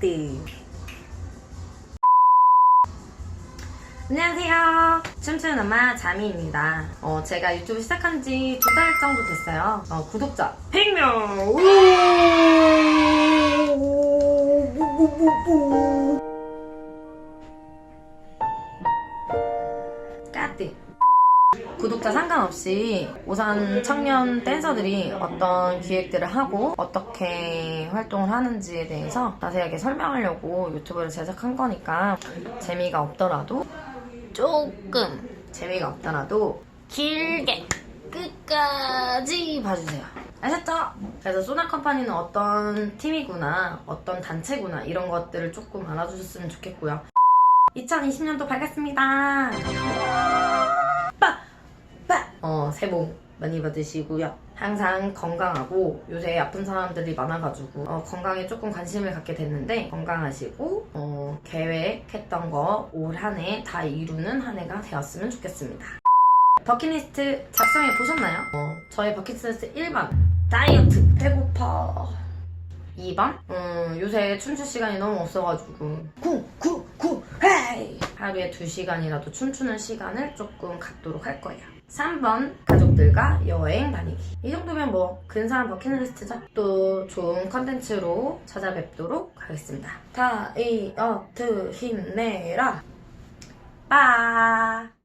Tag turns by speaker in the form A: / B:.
A: 까띠 안녕하세요. 춤추는 엄마 자미입니다. 어, 제가 유튜브 시작한 지 두 달 정도 됐어요. 어, 구독자 100명! 까띠. 구독자 상관없이 우선 청년 댄서들이 어떤 기획들을 하고 어떻게 활동을 하는지에 대해서 자세하게 설명하려고 유튜브를 제작한 거니까 재미가 없더라도 조금 재미가 없더라도 길게 끝까지 봐주세요. 아셨죠? 그래서 소나 컴퍼니는 어떤 팀이구나, 어떤 단체구나 이런 것들을 조금 알아주셨으면 좋겠고요. 2020년도 밝았습니다. 새해 복 많이 받으시고요. 항상 건강하고 요새 아픈 사람들이 많아가지고 어, 건강에 조금 관심을 갖게 됐는데 건강하시고 어, 계획했던 거 올 한 해 다 이루는 한 해가 되었으면 좋겠습니다. 버킷리스트 작성해 보셨나요? 어, 저의 버킷리스트 1번 다이어트 배고파 2번 음, 요새 춤출 시간이 너무 없어가지고 구구구 헤이 하루에 2시간이라도 춤추는 시간을 조금 갖도록 할 거예요. 3번 가족들과 여행 다니기. 이 정도면 뭐 근사한 버킷리스트죠. 또 좋은 컨텐츠로 찾아뵙도록 하겠습니다. 다이어트 힘내라. 빠